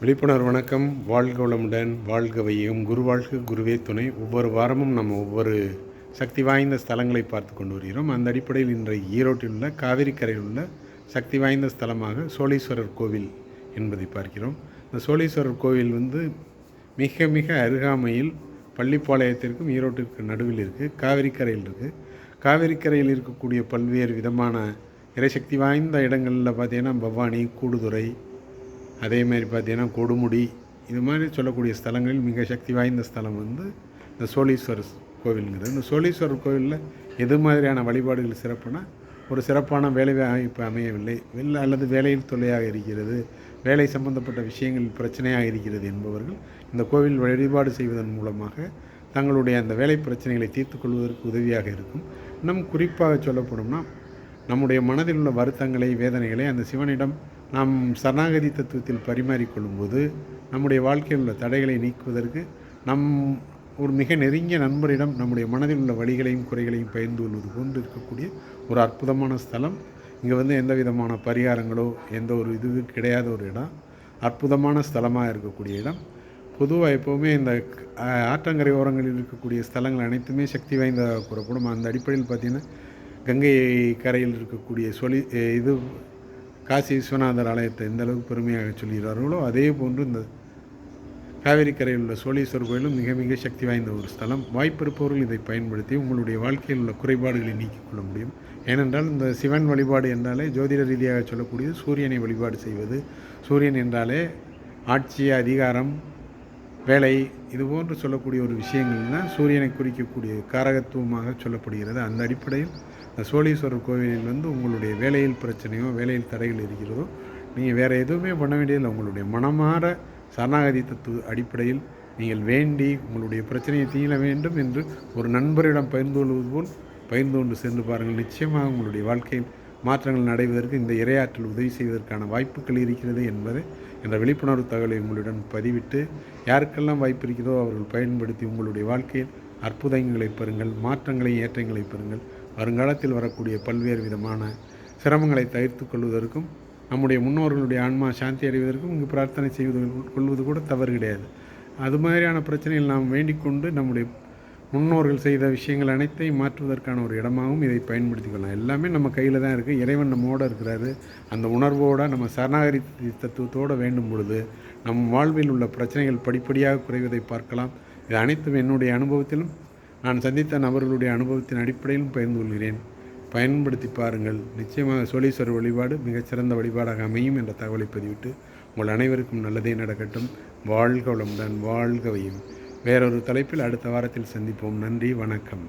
விழிப்புணர்வு வணக்கம். வாழ்க வளமுடன் வாழ்க வையம் குரு வாழ்க குருவே துணை. ஒவ்வொரு வாரமும் நம்ம ஒவ்வொரு சக்தி வாய்ந்த ஸ்தலங்களை பார்த்து கொண்டு வருகிறோம். அந்த அடிப்படையில் இன்றைய ஈரோட்டில் உள்ள காவிரி கரையில் உள்ள சக்தி வாய்ந்த ஸ்தலமாக சோழீஸ்வரர் கோவில் என்பதை பார்க்கிறோம். இந்த சோழீஸ்வரர் கோவில் வந்து மிக மிக அருகாமையில் பள்ளிப்பாளையத்திற்கும் ஈரோட்டிற்கு நடுவில் இருக்குது காவிரிக்கரையில் இருக்குது காவிரிக்கரையில் இருக்கக்கூடிய பல்வேறு விதமான இறைசக்தி வாய்ந்த இடங்களில் பார்த்தீங்கன்னா பவானி கூடுதுறை அதே மாதிரி பார்த்தீங்கன்னா கொடுமுடி இது மாதிரி சொல்லக்கூடிய ஸ்தலங்களில் மிக சக்தி வாய்ந்த ஸ்தலம் வந்து இந்த சோழீஸ்வரர் கோவிலுங்கிறது. இந்த சோழீஸ்வரர் கோவிலில் எது மாதிரியான வழிபாடுகள் சிறப்புனா ஒரு சிறப்பான வேலை வாய்ப்பு அமையவில்லை. இல்லை அல்லது வேலையில் தொல்லையாக இருக்கிறது வேலை சம்பந்தப்பட்ட விஷயங்கள் பிரச்சனையாக இருக்கிறது என்பவர்கள் இந்த கோவில் வழிபாடு செய்வதன் மூலமாக தங்களுடைய அந்த வேலை பிரச்சனைகளை தீர்த்து கொள்வதற்கு உதவியாக இருக்கும். இன்னும் குறிப்பாக சொல்லப்படும்னா நம்முடைய மனதில் உள்ள வருத்தங்களை வேதனைகளை அந்த சிவனிடம் நாம் சரணாகதி தத்துவத்தில் பரிமாறிக்கொள்ளும்போது நம்முடைய வாழ்க்கையில் உள்ள தடைகளை நீக்குவதற்கு நம் ஒரு மிக நெருங்கிய நண்பரிடம் நம்முடைய மனதில் உள்ள வழிகளையும் குறைகளையும் பகிர்ந்து கொள்வது போன்று இருக்கக்கூடிய ஒரு அற்புதமான ஸ்தலம். இங்கே வந்து எந்த விதமான பரிகாரங்களோ எந்த ஒரு இது கிடையாத ஒரு இடம். அற்புதமான ஸ்தலமாக இருக்கக்கூடிய இடம். பொதுவாக எப்போவுமே இந்த ஆற்றங்கரை ஓரங்களில் இருக்கக்கூடிய ஸ்தலங்கள் அனைத்துமே சக்தி வாய்ந்த கூறப்படும். அந்த அடிப்படையில் பார்த்திங்கன்னா கங்கை கரையில் இருக்கக்கூடிய சொலி இது காசி விஸ்வநாதர் ஆலயத்தை எந்த அளவுக்கு பெருமையாக சொல்கிறார்களோ அதே போன்று இந்த காவேரிக்கரையில் உள்ள சோழீஸ்வரர் கோயிலும் மிக மிக சக்தி வாய்ந்த ஒரு ஸ்தலம். வாய்ப்பிருப்பவர்கள் இதை பயன்படுத்தி உங்களுடைய வாழ்க்கையில் உள்ள குறைபாடுகளை நீக்கிக் கொள்ள முடியும். ஏனென்றால் இந்த சிவன் வழிபாடு என்றாலே ஜோதிட ரீதியாக சொல்லக்கூடியது சூரியனை வழிபாடு செய்வது. சூரியன் என்றாலே ஆட்சி அதிகாரம் வேலை இது போன்று சொல்லக்கூடிய ஒரு விஷயங்கள்னா சூரியனை குறிக்கக்கூடிய காரகத்துவமாக சொல்லப்படுகிறது. அந்த அடிப்படையில் இந்த சோழீஸ்வரர் கோவிலில் வந்து உங்களுடைய வேலையில் பிரச்சனையோ வேலையில் தடைகள் இருக்கிறதோ நீங்கள் வேறு எதுவுமே பண்ண வேண்டியதில்லை. உங்களுடைய மனமாற சரணாகதி தத்துவ அடிப்படையில் நீங்கள் வேண்டி உங்களுடைய பிரச்சனையை தீர வேண்டும் என்று ஒரு நண்பரிடம் பகிர்ந்து கொள்வது போல் பகிர்ந்து கொண்டு சென்று பாருங்கள். நிச்சயமாக உங்களுடைய வாழ்க்கையில் மாற்றங்கள் நடைவதற்கு இந்த இரையாற்றல் உதவி செய்வதற்கான வாய்ப்புகள் இருக்கிறது என்பது என்ற விழிப்புணர்வு தகவலை உங்களுடன் பதிவிட்டு யாருக்கெல்லாம் வாய்ப்பு இருக்கிறதோ அவர்கள் பயன்படுத்தி உங்களுடைய வாழ்க்கையில் அற்புதங்களை பெறுங்கள் மாற்றங்களை ஏற்றங்களை பெறுங்கள். வருங்காலத்தில் வரக்கூடிய பல்வேறு விதமான சிரமங்களை தவிர்த்து கொள்வதற்கும் நம்முடைய முன்னோர்களுடைய ஆன்மா சாந்தி அடைவதற்கும் இங்கு பிரார்த்தனை செய்வது கொள்வது கூட தவறு கிடையாது. அது மாதிரியான பிரச்சனைகள் நாம் வேண்டிக் கொண்டு நம்முடைய முன்னோர்கள் செய்த விஷயங்கள் அனைத்தையும் மாற்றுவதற்கான ஒரு இடமாகவும் இதை பயன்படுத்தி கொள்ளலாம். எல்லாமே நம்ம கையில் தான் இருக்குது இறைவன் நம்மோடு இருக்கிறாரு. அந்த உணர்வோடு நம்ம சரணாகரி தத்துவத்தோடு வேண்டும் பொழுது நம் வாழ்வில் உள்ள பிரச்சனைகள் படிப்படியாக குறைவதை பார்க்கலாம். இது அனைத்தும் என்னுடைய அனுபவத்திலும் நான் சந்தித்த நபர்களுடைய அனுபவத்தின் அடிப்படையிலும் பகிர்ந்து கொள்கிறேன். பயன்படுத்தி பாருங்கள். நிச்சயமாக சோழீஸ்வரர் வழிபாடு மிகச்சிறந்த வழிபாடாக அமையும் என்ற தகவலை பதிவிட்டு உங்கள் அனைவருக்கும் நல்லதே நடக்கட்டும். வாழ்க வளம்தான் வாழ்க வையும் வேறொரு தலைப்பில் அடுத்த வாரத்தில் சந்திப்போம். நன்றி வணக்கம்.